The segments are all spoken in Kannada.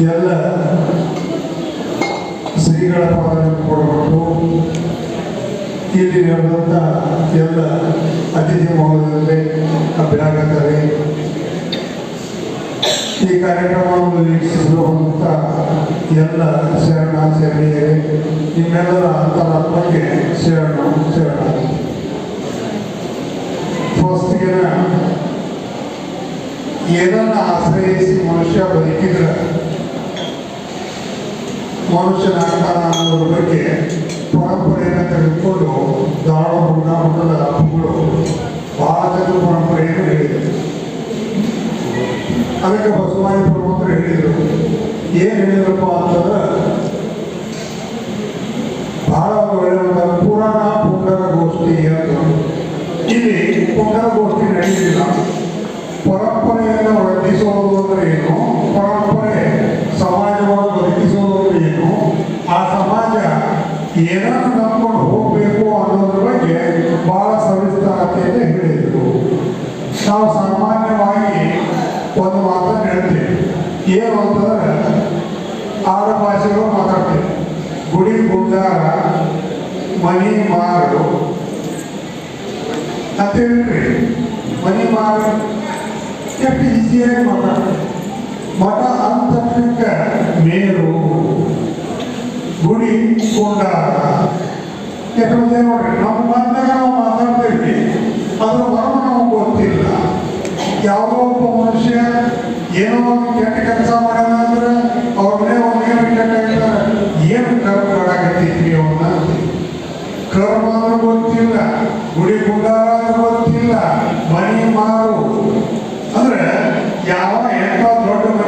ಎಲ್ಲ ಶ್ರೀಗಳ ಪಾದಗಳನ್ನು ಕೊಡಬೇಕು. ಇಲ್ಲಿ ನಡೆದಂಥ ಎಲ್ಲ ಅತಿಥಿ ಮಹೋದಯದಲ್ಲಿ ಅಭ್ಯಾಗತರೆ ಈ ಕಾರ್ಯಕ್ರಮವನ್ನು ವೀಕ್ಷಿಸುವಂಥ ಎಲ್ಲ ಶರಣ ಶರಣೀಯರೇ ನಿಮ್ಮೆಲ್ಲರ ಅಂತರಾತ್ಮಕ್ಕೆ ಶರಣ ಶರಣ. ಫಸ್ಟ್ಗೆ ಏನನ್ನ ಆಶ್ರಯಿಸಿ ಮನುಷ್ಯ ಬದುಕಿದ್ರೆ ಮನುಷ್ಯನಾಗ್ತಾನ ಅನ್ನೋದ್ರ ಬಗ್ಗೆ ಪರಂಪರೆಯನ್ನು ತೆಗೆದುಕೊಂಡು ದಾಳ ಹುಡುಗ ಹಬ್ಬಗಳು ಬಹಳ ಜನ ಪರಂಪರೆಯನ್ನು ಹೇಳಿದರು. ಅದಕ್ಕೆ ಬಸವಾಯಿ ಪ್ರಮುಖರು ಹೇಳಿದರು. ಏನು ಹೇಳಿದ್ರಪ್ಪ ಅಂತಂದ್ರೆ, ಬಹಳ ಒಳ್ಳೆಯ ಪುರಾಣ ಪುಂಡರ ಗೋಷ್ಠಿ ಅಂತ. ಇಲ್ಲಿ ಪುಂಡರ ಗೋಷ್ಠಿ ನಡೆಯಲಿಲ್ಲ ಪರಂಪರೆಯನ್ನು ವರ್ತಿಸೋದು ಅಂದ್ರೆ ಏನು ಪರಂಪರೆ ಸಮಾಜವನ್ನು ವರ್ತಿಸೋದು ಅಂದ್ರೆ ಏನು ಆ ಸಮಾಜ ಏನನ್ನು ನಂಬ್ಕೊಂಡು ಹೋಗಬೇಕು ಅನ್ನೋದ್ರ ಬಗ್ಗೆ ಬಹಳ ಸವಿಸ್ತಾರತೆಯಿಂದ ಹೇಳಿದರು ನಾವು ಸಾಮಾನ್ಯವಾಗಿ ಒಂದು ಮಾತನ್ನು ಹೇಳ್ತೀವಿ ಏನು ಅಂತಂದ್ರೆ ಆರು ಭಾಷೆಗಳು ಮಾತಾಡ್ತೀವಿ ಗುಂಡಾರ ಮನಿ ಮಾರು. ಅಂತೇಳ್ರಿ ಮನಿ ಮಾರು. ಎಷ್ಟು ಈಸಿಯಾಗಿ ಮಾತಾಡ್ತೀವಿ ಮಠ ಅಂತಕ್ಕ ಮೇರು. ಗುಡಿ ಕೊಂಡಾರ. ಮಂದಿ ನೋಡ್ರಿ, ನಮ್ಮ ಮನೆಯಾಗ ನಾವು ಮಾತಾಡ್ತೀವಿ ಅದ್ರ ಮರ್ಮ ನಮಗೆ ಗೊತ್ತಿಲ್ಲ. ಯಾವುದೋ ಒಬ್ಬ ಮನುಷ್ಯ ಏನೋ ಕೆಟ್ಟ ಕೆಲಸ ಮಾಡ್ಯಾನ ಅಂದ್ರೆ ಅವ್ರ ಮನೆ ಒಂದು ಏನು ಕೆಟ್ಟ ಹೇಳ್ತಾರೆ ಏನು ಕರ್ಮ ಮಾಡಾಕತ್ತೈತಿ ಅವನ್ನ ಕರ್ಮ ಅಂದ್ರೆ ಗೊತ್ತಿಲ್ಲ ಗುಡಿ ಗುಂಡಾರ ಅಂದ್ರೆ ಗೊತ್ತಿಲ್ಲ ಮನಿ ಮಾರು ಅಂದ್ರೆ ಯಾವ ಎಂತ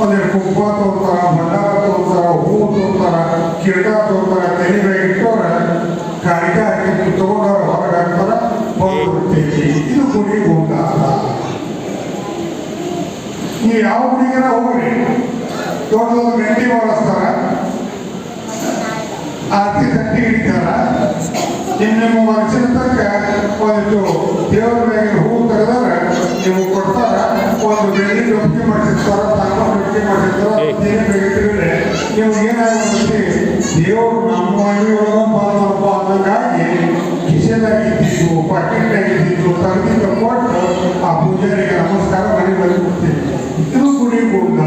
ಒಂದೆರಡು ಕುಪ್ಪ ತೋರ್ತಾರ ಭಂಡಾರ ತೋರ್ತಾರ ಹೂವು ತೋರ್ತಾರ ಕಿರೀಟ ತೋರ್ತಾರ ತೆಲಿಗೆ ಇಟ್ಟವ್ರ ಕಾಣಿಕೆ ಹಾಕಿ ತಗೊಂಡವ್ರ ಹೊರಗೆ ಹಾಕ್ತಾರ ಇದು ಗುಡಿ ಗುಂಡ ನೀವು ಯಾವ ಗುಡಿಗಾರ ಹೋಗ್ರಿ? ದೊಡ್ಡದೊಂದು ಮೆಂಟಿ ಮಾಡಿಸ್ತಾರ ಆರ್ತಿ ತಟ್ಟಿ ಹಿಡಿತಾರ. ನಿಮ್ಮ ನಿಮ್ಮ ಮನಸ್ಸಿನ ತಕ್ಕ ಒಂದಿಟ್ಟು ದೇವರ ಮೇಲೆ ಹೂವು ತೆಗೆದಾರ ನೀವು ಕೊಡ್ತಾರ ಒಂದು ಬೆಳ್ಳಿ ಡೊಬ್ಬಿ ಮಾಡಿರ್ತಾರ ತಾಂಬ ಡೊಬ್ಬಿ ಮಾಡಿರ್ತಾರ ನೀರು ಬೆಳಿತಿದ್ರೆ ನೀವು ಏನಾಗುತ್ತೆ ದೇವರು ನಮ್ಮ ಮನೆ ಒಳಗ ಬಂದಪ್ಪ ಅನ್ನಂಗಾಗಿ ಕಿಸೆದಾಗಿದ್ದು ಪಾಕೆಟ್ನಾಗಿದ್ದು ತರದಿಂದ ಕೊಟ್ಟು ಆ ಪೂಜಾರಿಗೆ ನಮಸ್ಕಾರ ಮಾಡಿ ಬಂದ್ಬಿಡ್ತೀವಿ ಇದು ಗುಡಿ ಗುಂಡ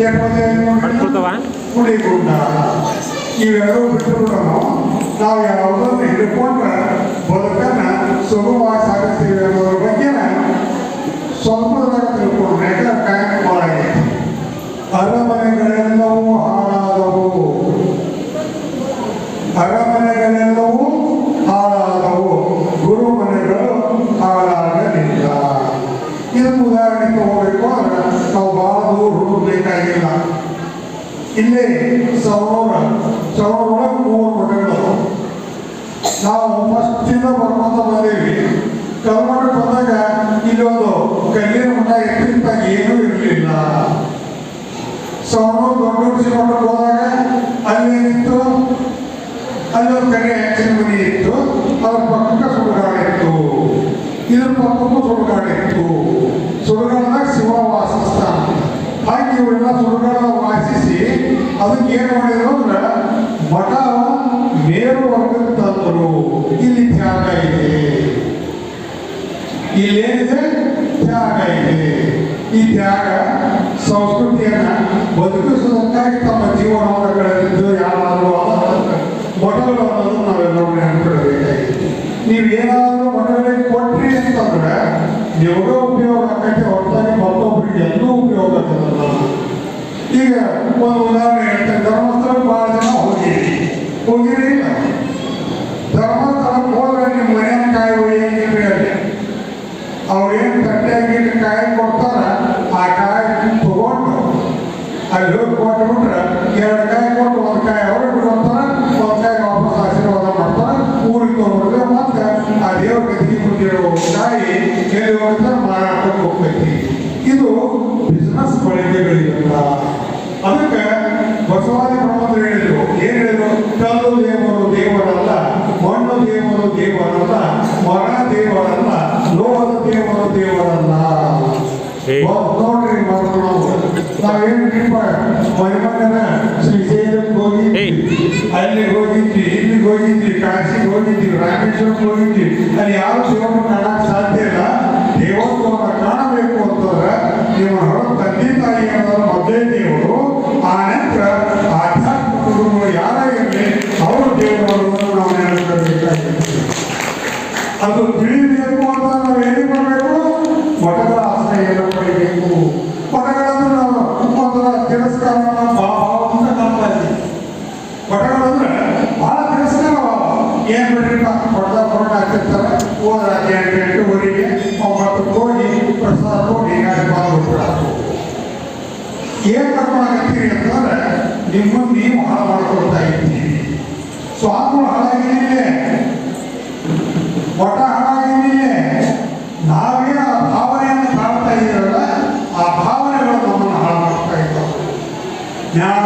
ಯಾಕಂದ್ರೆ ಮಾಡ್ಕೊಳ್ತಾವ? ಗುಡಿ ಗುಂಡ ಇವೆರಡೂ ಬಿಟ್ಟು ಬಿಡೋಣ ನಾವು ಯಾವುದನ್ನು ಹಿಡ್ಕೊಂಡ್ರೆ ಬದುಕನ್ನ ಸುಗಮವಾಗಿ ಸಾಗಿಸ್ತೀವಿ ಅನ್ನೋದ್ರ ಬಗ್ಗೆ ಸ್ವಲ್ಪದಾಗ ತಿಳ್ಕೊಂಡ್ರೆ ಟೈಮ್ ಭಾಳ ಆಗೈತಿ ಅರಮನೆಗಳೆಲ್ಲವೂ ಹಾಳಾದವು ಅರಮನೆಗಳೆಲ್ಲವೂ ಹಾಳಾದವು ಗುರು ಮನೆಗಳು ಹಾಳಾಗಲಿಲ್ಲ ಇದಕ್ಕೆ ಉದಾಹರಣೆ ತಗೋಬೇಕು ಅಂದ್ರೆ ನಾವು ಬಹಳ ದೂರ ಹುಡುಕಬೇಕಾಗಿಲ್ಲ ಇಲ್ಲಿ ಸೌರ ಸೌರೊಳಗೆ ಮೂರು ಮಠಗಳು ನಾವು ಫಸ್ಟಿಂದ ಬರ್ಕೊಂತ ಬಂದೇವಿ ಕಲ್ಮಠ ಬಂದಾಗ ಇಲ್ಲೊಂದು ಕಲ್ಲಿನ ಮಠ ಎತ್ತಿಂತ ಏನೂ ಇರಲಿಲ್ಲ ಸೌರ ದೊಡ್ಡ ಮಠಕ್ಕೆ ಹೋದಾಗ ಅಲ್ಲೇನಿತ್ತು ಅಲ್ಲೊಂದು ಕಡೆ ಹೆಚ್ಚಿನ ಮನೆ ಇತ್ತು ಅದ್ರ ಪಕ್ಕಕ್ಕೆ ಸುಡುಗಾಡು ಇತ್ತು ಇದ್ರ ಪಕ್ಕಕ್ಕೂ ಸುಡುಗಾಡು ಇತ್ತು ಸುಡುಗಾಡದಾಗ ಶಿವ ವಾಸಿಸ್ತಾನ ಹಾಗೆ ಇವರೆಲ್ಲ ಸುಡುಗಾಡ ವಾಸಿಸಿ ಅದಕ್ಕೆ ಏನು ಮಾಡಿದ್ರು ತ್ಯಾಗ ಸಂಸ್ಕೃತಿಯನ್ನ ಬದುಕಿಸುವುದಕ್ಕಾಗಿ ತಮ್ಮ ಜೀವನವನ್ನು ಕಳೆದಿದ್ದು ಯಾರಾದರೂ ಮಠಗಳು ಅನ್ನೋದು ನಾವೆಲ್ಲರೂ ನೆನಪಿಡಬೇಕಾಗಿದೆ ನೀವು ಏನಾದರೂ ಮಠಗಳಿಗೆ ಕೊಟ್ರಿ ಅಂತಂದ್ರೆ ನಿಮಗೂ ಉಪಯೋಗ ಆಕೈತೆ, ಹೊರತಾಗಿ ಮತ್ತೊಬ್ಬರಿಗೆ ಎಲ್ಲೂ ಉಪಯೋಗ ಆಗ್ತದಲ್ಲ ಈಗ ಒಂದು ಉದಾಹರಣೆ ಹೇಳ್ತಾರೆ ಧರ್ಮಸ್ಥಳಕ್ಕೆ ಭಾಳ ಜನ ಹೋಗಿರಿ. ಹೋಗಿರಿ ದೇವರಲ್ಲ. ನೋಡ್ರಿ ಮೊದಲು ನಾವೇನು ಮೈಮಗನ ಶ್ರೀಶೈಲಕ್ಕೆ ಹೋಗಿದ್ವಿ. ಅಲ್ಲಿಗೆ ಅಲ್ಲಿ ಹೋಗಿದ್ವಿ ಇಲ್ಲಿಗೆ ಹೋಗಿದ್ವಿ ಕಾಶಿಗೆ ಹೋಗಿದ್ವಿ ರಾಮೇಶ್ವರಕ್ಕೆ ಹೋಗಿದ್ವಿ. ಅಲ್ಲಿ ಯಾವ ದೇವರು ಕಾಣಕ್ ಸಾಧ್ಯ ಇಲ್ಲ. ದೇವತ್ವವನ್ನು ಕಾಣಬೇಕು ಅಂತಂದ್ರೆ ನಿಮ್ಮ ಹೊರ ತಂದೆ ತಾಯಿ ಮೊದಲೇ ದೇವರು ಹಾಕಿರ್ತಾರೆ ಹೋದ್ರ ಎಂಟು ಎಂಟುವರೆಗೆ ಒಂಬತ್ತು ಹೋಗಿ ಪ್ರಸಾದ ಹೋಗಿ ಹೀಗಾಗಿ ಬಂದ್ಬಿಟ್ಬಿಡೋದು ಏನ್ ಮಾಡ್ಕೊಳಕತ್ತೀರಿ ಅಂತಂದ್ರೆ ನಿಮ್ಮನ್ನು ನೀವು ಹಾಳು ಮಾಡ್ಕೊಳ್ತಾ ಇದ್ದೀವಿ ಸ್ವಾಮಿಗಳು ಹಾಳಾಗಿದ್ದೀವಿ ಮಠ ಹಾಳಾಗಿದ್ದೀವಿ ನಾವೇ ಆ ಭಾವನೆಯನ್ನು ಕಾಡ್ತಾ ಇದ್ದೀರಲ್ಲ ಆ ಭಾವನೆಗಳು ನಮ್ಮನ್ನು ಹಾಳು ಮಾಡ್ತಾ ಇದ್ದಾವೆ ಜ್ಞಾನ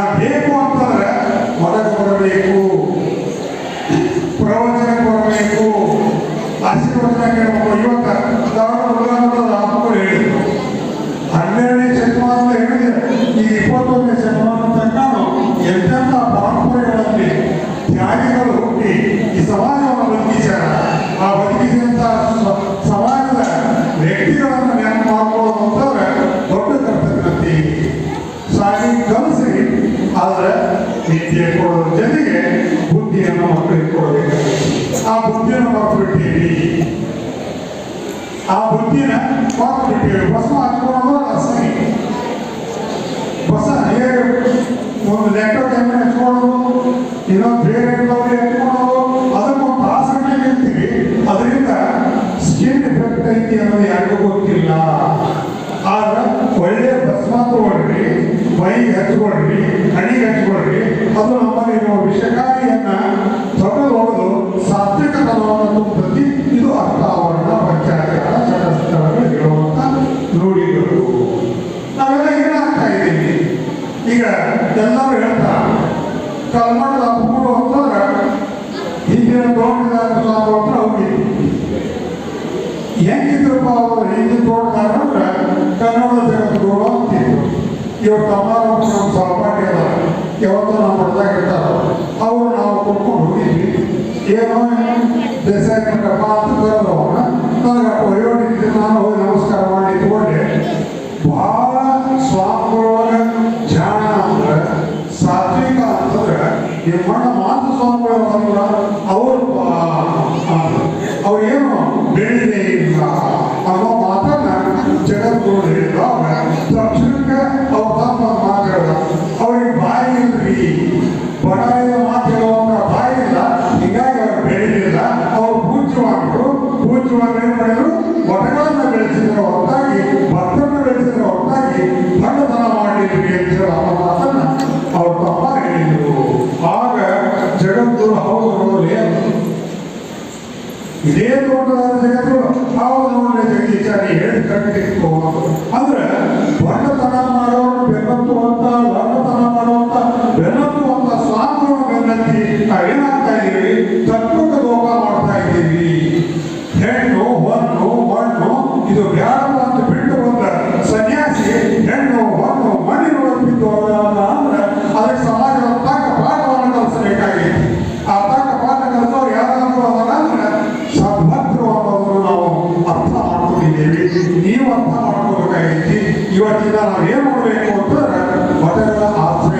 ಆಶೀರ್ವಚನ ಕೇಳಬೇಕು ಧಾರವಾಡ ಹಬ್ಬಗಳು ಹೇಳಿದ್ರು ಹನ್ನೆರಡನೇ ಶತಮಾನದಲ್ಲಿ ಈ ಇಪ್ಪತ್ತೊಂದನೇ ಶತಮಾನ ತನಕ ಎಂತೆಂಥ ಪರಂಪರೆಗಳಲ್ಲಿ ತ್ಯಾಗಿಗಳು ಹುಟ್ಟಿ ಈ ಸಮಾಜವನ್ನು ಬದುಕಿಸ್ಯಾರ ಆ ಬದುಕಿಸಿದಂಥ ಅಂತ ಸಮಾಜದ ವ್ಯಕ್ತಿಗಳನ್ನು ನೆನಪು ಅಂತಂದ್ರೆ ದೊಡ್ಡ ಕರ್ತವ್ಯ ಸಾಗಿ ಕಲಿಸಿ ಆದರೆ ವಿದ್ಯೆ ಕೊಡೋದ್ರ ಜೊತೆಗೆ ಬುದ್ಧಿಯನ್ನು ಮಕ್ಕಳಿಗೆ ಕೊಡಬೇಕು ಆ ಬುದ್ಧಿಯನ್ನು ಮಕ್ಕಳಿಟ್ಟಿವಿ ಆ ಬುದ್ಧಿನ ಮಕ್ಕಳಿಟ್ಟಿವಿ ಬಸ ಹಚ್ಕೊಳ್ಳೋದು ಅಸಹಿ ಬಸ ಹೇಗೆ ಒಂದು ಲ್ಯಾಪ್ಟಾಪ್ ಹೆಂಗೆ ಹಚ್ಕೊಳ್ಳೋದು, ಇನ್ನೊಂದು ಬೇರೆ ಎಲ್ಲವೇ ಹಚ್ಕೊಳ್ಳೋದು ಅದಕ್ಕೊಂದು ತಾಸು ನಿಲ್ತೀವಿ ಅದರಿಂದ ಸ್ಕಿನ್ ಎಫೆಕ್ಟ್ ಐತಿ ಅನ್ನೋದು ಯಾರಿಗೂ ಗೊತ್ತಿಲ್ಲ. ಆದ್ರೆ ಒಳ್ಳೆಯ ಭಸ್ಮ ತಗೊಳ್ರಿ ಮೈಗೆ ಹಚ್ಕೊಳ್ರಿ ಕಣಿಗೆ ಹಚ್ಕೊಳ್ರಿ ಕಲ್ಮಠದ ಹಬ್ಬಗಳು ಅಂತಂದ್ರೆ ಹಿಂದಿನ ತೋಟಗಾರ ಸ್ವಾಮಿ ಹತ್ರ ಹೋಗಿದ್ವಿ ಹೆಂಗಿದ್ರಪ್ಪ ಅವರು ಹಿಂದಿನ ತೋಟಗಾರ ಅಂದ್ರೆ ಕನ್ನಡ ಜಗತ್ತುಗಳು ಅಂತಿದ್ರು ಇವ್ರ ತಮ್ಮಾರು ನಮ್ಮ ಸಹಪಾಠಿ ಅದ ಯಾವತ್ತೂ ನಮ್ಮ ಮಠದಾಗ ಇರ್ತಾರ ಅವ್ರು ನಾವು ಕೊಟ್ಕೊಂಡು ಹೋಗಿದ್ವಿ ಏನೋ ದೇಸಾಯಿ ಮಠಪ್ಪ ಅಂತ ಕರೆದ್ರು ಅವ್ರನ್ನ ನನಗೆ ಅಪ್ಪ ವಯೋಡಿದ್ದು ನಾನು ಹೋಗಿ ನಮಸ್ಕಾರ ನೋಡ್ಲಿ ಇದೇ ದೊಡ್ಡದಾದ ಜಗತ್ತು ಹೌದು ಜಗದೀಶ ನೀ ಹೇಳಿ ಕಟ್ಟಿತ್ತು ಅಂದ್ರೆ ಬಣ್ಣತನ ಮಾಡೋರು ಬೆನ್ನತ್ತುವಂತ ಬಣ್ಣತನ ಮಾಡುವಂತ ಬೆನ್ನತ್ತುವಂತ ಸ್ವಾಮಿಗಳು ಬೆನ್ನತ್ತಿ ನಾವೇನಾಗ್ತಾ ಇದ್ದೀವಿ ತತ್ವಕ್ಕೆ ದೋಖ ಮಾಡ್ತಾ ಇದ್ದೀವಿ ಹೆಣ್ಣು ಹೊಣ್ಣು ಮಣ್ಣು ಇದು ಬ್ಯಾಡಪ್ಪ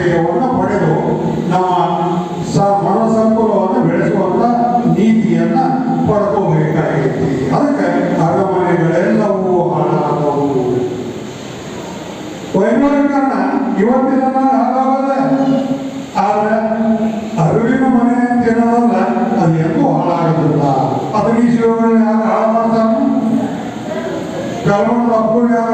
ಆಶ್ರಯವನ್ನು ಪಡೆದು ನಮ್ಮ ಸ ಮನಸಂಕುಲವನ್ನು ಬೆಳೆಸುವಂತ ನೀತಿಯನ್ನ ಪಡ್ಕೋಬೇಕಾಗಿತ್ತು ಅದಕ್ಕೆ ಅರಮನೆಗಳೆಲ್ಲವೂ ಹಾಳಾದವು ವೈಮಾನಿಕರಣ ಇವತ್ತಿನ ಹಾಳಾಗಲ್ಲ ಆದ್ರೆ ಅರಿವಿನ ಮನೆ ಅಂತ ಏನಾದಲ್ಲ ಅದು ಎಂದೂ ಹಾಳಾಗೋದಿಲ್ಲ. ಅದನ್ನ ಈ ಶಿವಗಳನ್ನ ಯಾರು ಹಾಳು ಯಾರು